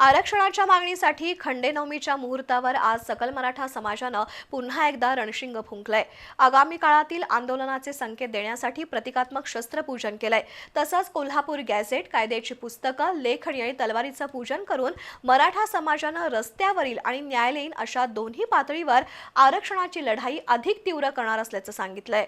आरक्षणाच्या मागणीसाठी खंडेनवमीच्या मुहूर्तावर आज सकल मराठा समाजानं पुन्हा एकदा रणशिंग फुंकलंय. आगामी काळातील आंदोलनाचे संकेत देण्यासाठी प्रतिकात्मक शस्त्रपूजन केलंय. तसंच कोल्हापूर गॅझेट कायद्याची पुस्तकं लेखणी आणि तलवारीचं पूजन करून मराठा समाजानं रस्त्यावरील आणि न्यायालयीन अशा दोन्ही पातळीवर आरक्षणाची लढाई अधिक तीव्र करणार असल्याचं सांगितलंय.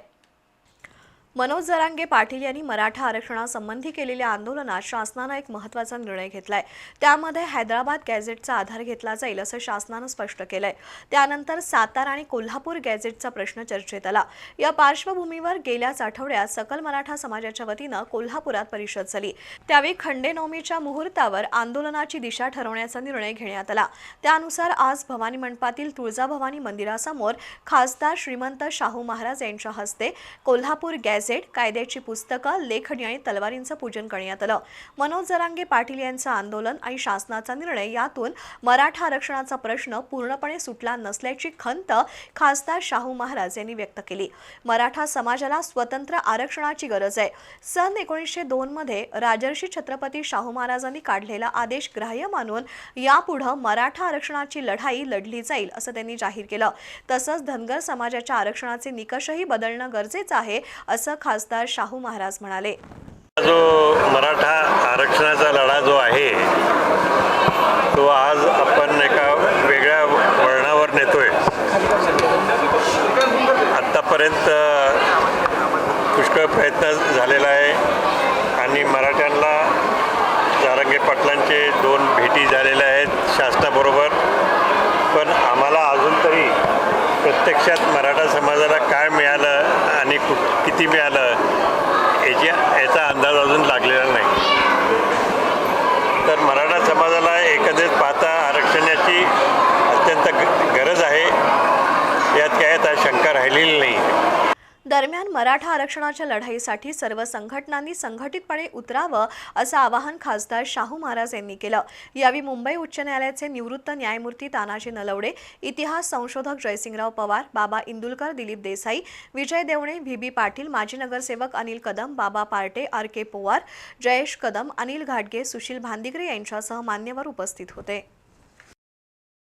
मनोज जरांगे पाटील यांनी मराठा आरक्षणासंबंधी केलेल्या आंदोलनात शासनानं एक महत्त्वाचा निर्णय घेतलाय. त्यामध्ये हैदराबाद गॅझेटचा आधार घेतला जाईल असं शासनानं स्पष्ट केलंय. त्यानंतर सातारा आणि कोल्हापूर गॅझेटचा प्रश्न चर्चेत आला. या पार्श्वभूमीवर गेल्याच आठवड्यात सकल मराठा समाजाच्या वतीनं कोल्हापुरात परिषद झाली. त्यावेळी खंडेनवमीच्या मुहूर्तावर आंदोलनाची दिशा ठरवण्याचा निर्णय घेण्यात आला. त्यानुसार आज भवानी मंडपातील तुळजाभवानी मंदिरासमोर खासदार श्रीमंत शाहू महाराज यांच्या हस्ते कोल्हापूर गॅझेट कायद्याची पुस्तकं लेखणी आणि तलवारींचं पूजन करण्यात आलं. मनोज जरांगे पाटील यांचं आंदोलन आणि शासनाचा निर्णय यातून मराठा आरक्षणाचा प्रश्न पूर्णपणे सुटला नसल्याची खंत खासदार शाहू महाराज यांनी व्यक्त केली. मराठा समाजाला स्वतंत्र आरक्षणाची गरज आहे. सन एकोणीसशे दोन मध्ये राजर्षी छत्रपती शाहू महाराजांनी काढलेला आदेश ग्राह्य मानून यापुढं मराठा आरक्षणाची लढाई लढली जाईल असं त्यांनी जाहीर केलं. तसंच धनगर समाजाच्या आरक्षणाचे निकषही बदलणं गरजेचं आहे असं खासदार शाहू महाराज म्हणाले. जो मराठा आरक्षणाचा लढा जो आहे तो आज आपण एका वेगळ्या वळणावर नेतोय. आत्तापर्यंत पुष्कळ प्रयत्न झालेला आहे आणि मराठ्यांना जारंगे पाटलांचे दोन भेटी झालेल्या आहेत शासनाबरोबर. पण आम्हाला अजून तरी प्रत्यक्षात मराठा समाजाला काय मिळालं आणि कुठ किती मिळालं याची याचा अंदाज अजून लागलेला नाही. तर मराठा समाजाला एकंदरीत पाहता आरक्षणाची अत्यंत गरज आहे. यात काय आता शंका राहिलेली नाही. दरम्यान मराठा आरक्षणाच्या लढाईसाठी सर्व संघटनांनी संघटितपणे उतरावं असं आवाहन खासदार शाहू महाराज यांनी केलं. यावेळी मुंबई उच्च न्यायालयाचे निवृत्त न्यायमूर्ती तानाजी नलवडे इतिहास संशोधक जयसिंगराव पवार बाबा इंदुलकर दिलीप देसाई विजय देवणे व्ही. बी. पाटील माजी नगरसेवक अनिल कदम बाबा पार्टे आर. के. पोवार जयेश कदम अनिल घाटगे सुशील भांदिगरे यांच्यासह मान्यवर उपस्थित होते.